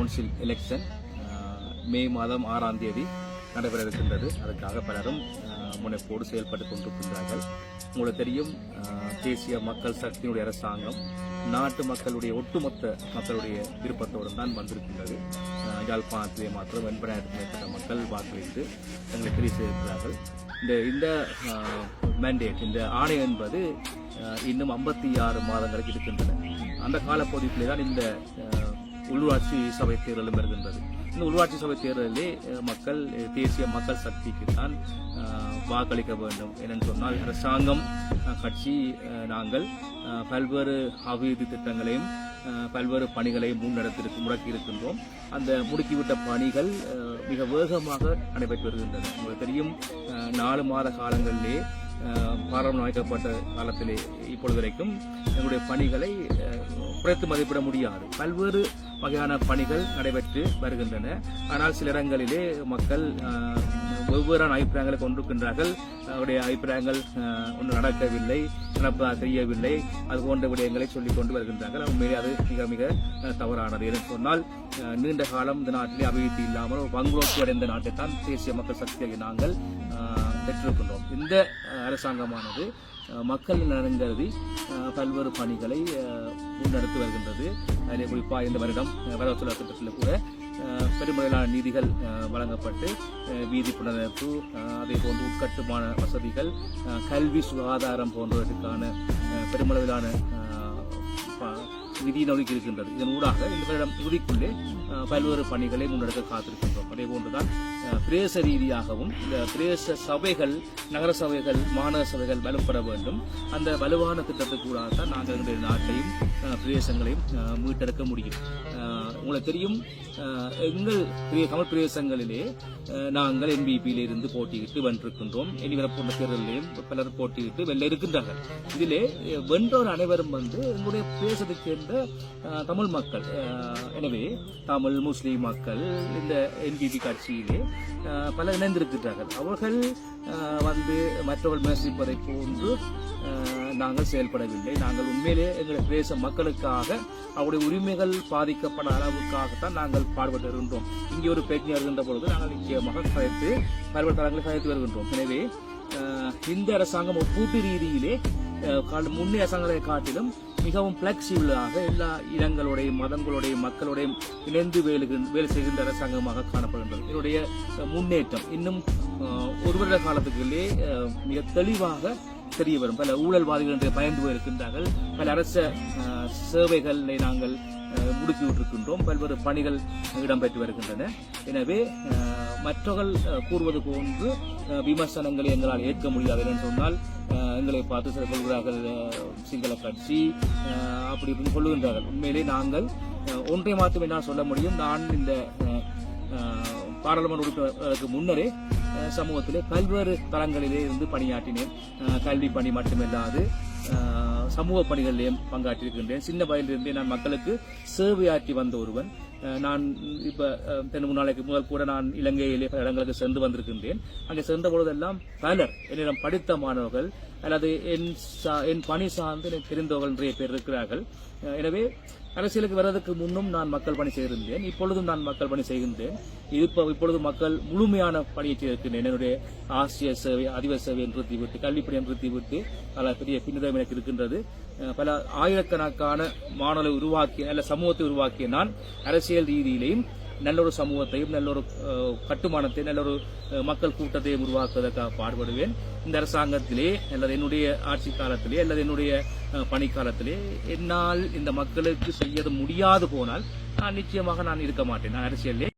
Council election மே மாதம் ஆறாம் தேதி நடைபெற இருக்கின்றது அதற்காக பலரும் uh, முனைப்போடு செயல்பட்டு கொண்டிருக்கின்றார்கள். உங்களுக்கு தெரியும் uh, தேசிய மக்கள் சக்தியினுடைய அரசாங்கம் நாட்டு மக்களுடைய ஒட்டுமொத்த மக்களுடைய விருப்பத்தோடு தான் வந்திருக்கின்றது. யாழ்ப்பாணத்திலே மாத்திரம் எண்பதாயிரத்துக்கும் மேற்பட்ட மக்கள் வாக்களித்து தங்களை தெரிவு செய்திருக்கிறார்கள் இந்த இந்த uh, மேண்டேட் இந்த ஆணையம் என்பது இன்னும் ஐம்பத்தி ஆறு மாதங்களுக்கு இருக்கின்றன. அந்த காலப்பகுதியிலே தான் இந்த உள்ளூராட்சி சபை தேர்தலும் வருகின்றது. இந்த உள்ளூராட்சி சபை தேர்தலிலே மக்கள் தேசிய மக்கள் சக்திக்கு தான் வாக்களிக்க வேண்டும் ஏனென்று சொன்னால் அரசாங்கம் கட்சி நாங்கள் பல்வேறு அபிவிருத்தி திட்டங்களையும் பல்வேறு பணிகளையும் முன்னெடுத்து முடக்கி இருக்கின்றோம் அந்த முடுக்கிவிட்ட பணிகள் மிக வேகமாக நடைபெற்று வருகின்றன. உங்களுக்கு தெரியும் நாலு மாத காலங்களிலே பாராளுமன்றம் அமைக்கப்பட்ட காலத்திலே இப்பொழுது வரைக்கும் எங்களுடைய பணிகளை குறைத்து மதிப்பிட முடியாது. பல்வேறு வகையான பணிகள் நடைபெற்று வருகின்றன. ஆனால் சில இடங்களிலே மக்கள் வெவ்வேறான அபிப்பிராயங்களை கொண்டிருக்கின்றார்கள். அவருடைய அபிப்பிராயங்கள் ஒன்று ஒன்றும் நடக்கவில்லை நடப்பதாக தெரியவில்லை. அது போன்ற விடயங்களை சொல்லிக் கொண்டு வருகின்றார்கள். உண்மையிலே அது மிக மிக தவறானது. என சொன்னால் நீண்ட காலம் இந்த நாட்டிலே அபிவிருத்தி இல்லாமல் ஒரு அடைந்த நாட்டை தான் தேசிய மக்கள் சக்தியை நாங்கள் பெற்றிருக்கின்றோம். இந்த அரசாங்கமானது மக்கள் நலன் கருதி பல்வேறு பணிகளை முன்னெடுத்து வருகின்றது. அதே குறிப்பாக இந்த வருடம் அஹ், திட்டத்தில் கூட பெருமளவிலான நிதிகள் வழங்கப்பட்டு வீதி புனரமைப்பு அதே போன்று உட்கட்டுமான வசதிகள் கல்வி சுகாதாரம் போன்றவற்றுக்கான பெருமளவிலான அஹ், விதி இருக்கின்றது இதன் ஊடாக இந்த வருடம் இறுதிக்குள்ளே பல்வேறு பணிகளை முன்னெடுக்க காத்திருக்கின்றோம். அதே போன்றுதான் பிரேச ரீதியாகவும் இந்த பிரேச சபைகள் நகர சபைகள் மாநகர சபைகள் வலுப்பெற வேண்டும். அந்த வலுவான திட்டத்துக்கூடாக தான் நாங்கள் எங்களுடைய நாட்டையும் பிரதேசங்களையும் மீட்டெடுக்க முடியும். உங்களுக்கு தெரியும் எங்கள் பிரிய- தமிழ் பிரதேசங்களிலே நாங்கள் என்பிபியில இருந்து போட்டியிட்டு வென்றிருக்கின்றோம். இனி வரப்போன்ற தேர்தலிலேயும் பலர் போட்டியிட்டு வெல்ல இருக்கின்றார்கள். இதிலே வென்றவர் வென்றோர் அனைவரும் வந்து எங்களுடைய பிரதேசத்தைச் சேர்ந்த தமிழ் மக்கள் எனவே தமிழ் முஸ்லீம் மக்கள் இந்த என்பிபி கட்சியிலே பலர் இணைந்திருக்கின்றார்கள். அவர்கள் வந்து மற்றவர்கள் விமர்சிப்பதை போன்று நாங்கள் செயல்படவில்லை. நாங்கள் உண்மையிலே எங்களுடைய பிரதேச மக்களுக்காக அவருடைய உரிமைகள் பாதிக்கப்படாத அளவுக்காகத்தான் நாங்கள் பாடுபட்டு வருகின்றோம் இங்கே ஒரு பிரச்சனை வருகின்ற பொழுது நாங்கள் நிச்சயமாக கதைத்து பல்வேறு தளங்களை கதைத்து வருகின்றோம். எனவே இந்த அரசாங்கம் ஒரு கூட்டு ரீதியிலே முன்னே கால- அரசாங்கத்தை காட்டிலும் மிகவும் பிளெக்சிபிளாக எல்லா இனங்களுடைய மதங்களுடைய மக்களுடையும் இணைந்து வேலை வேலை செய்கின்ற அரசாங்கமாக காணப்படுகின்றது. இதனுடைய முன்னேற்றம் இன்னும் ஒரு வருட காலத்துக்குள்ளே மிக தெளிவாக தெரிய வரும். பல ஊழல்வாதிகள் என்று பயந்து போயிருக்கின்றார்கள். பல அரச சேவைகளை நாங்கள் முடித்து விட்டிருக்கின்றோம் பல்வேறு பணிகள் இடம்பெற்று வருகின்றன. எனவே மற்றவர்கள் கூறுவது போன்று விமர்சனங்களை எங்களால் ஏற்க முடியாது என்று சொன்னால் எங்களை பார்த்து சில கொள்கிறார்கள் சிங்கள கட்சி அப்படி இப்படின்னு சொல்லுகின்றார்கள். உண்மையிலே நாங்கள் ஒன்றை மாற்றம் என்னால் சொல்ல முடியும். நான் இந்த பாராளுமன்ற உறுப்பினருக்கு முன்னரே சமூகத்திலே பல்வேறு தளங்களிலே இருந்து பணியாற்றினேன். கல்வி பணி மட்டுமில்லாது சமூக பணிகளிலேயும் பங்காற்றியிருக்கின்றேன். சின்ன வயதிலிருந்தே நான் மக்களுக்கு சேவையாற்றி வந்த ஒருவன். நான் இப்போ அஹ், ரெண்டு மூணு நாளைக்கு முதல் கூட நான் இலங்கையிலே பல இடங்களுக்கு சென்று வந்திருக்கின்றேன். அங்கே சென்ற பொழுதெல்லாம் பலர் என்னிடம் படித்த மாணவர்கள் அல்லது என் என் பணி சார்ந்து எனக்கு தெரிந்தவர்கள் நிறைய பேர் இருக்கிறார்கள். எனவே அரசியலுக்கு வர்றதுக்கு முன்னும் நான் மக்கள் பணி செய்திருந்தேன். இப்பொழுதும் நான் மக்கள் பணி செய்கின்றேன். இப்போ இப்பொழுது மக்கள் முழுமையான பணியை செய்திருக்கின்றேன். என்னுடைய ஆசிரியர் சேவை அதிபர் சேவை என்று விட்டு நிறுத்திவிட்டு கல்விப்பணியை நிறுத்திவிட்டு பல பெரிய பின்னதம் எனக்கு இருக்கின்றது. பல ஆயிரக்கணக்கான மாணவர்களை உருவாக்கிய அல்ல சமூகத்தை உருவாக்கிய நான் அரசியல் ரீதியிலையும் நல்ல ஒரு சமூகத்தையும் நல்ல ஒரு அஹ், கட்டுமானத்தை நல்ல ஒரு மக்கள் கூட்டத்தையும் உருவாக்குவதற்காக பாடுபடுவேன். இந்த அரசாங்கத்திலே அல்லது என்னுடைய ஆட்சி காலத்திலே அல்லது என்னுடைய பணிக்காலத்திலே என்னால் இந்த மக்களுக்கு செய்யது முடியாது போனால் நான் நிச்சயமாக நான் இருக்க மாட்டேன். நான் அரசியலே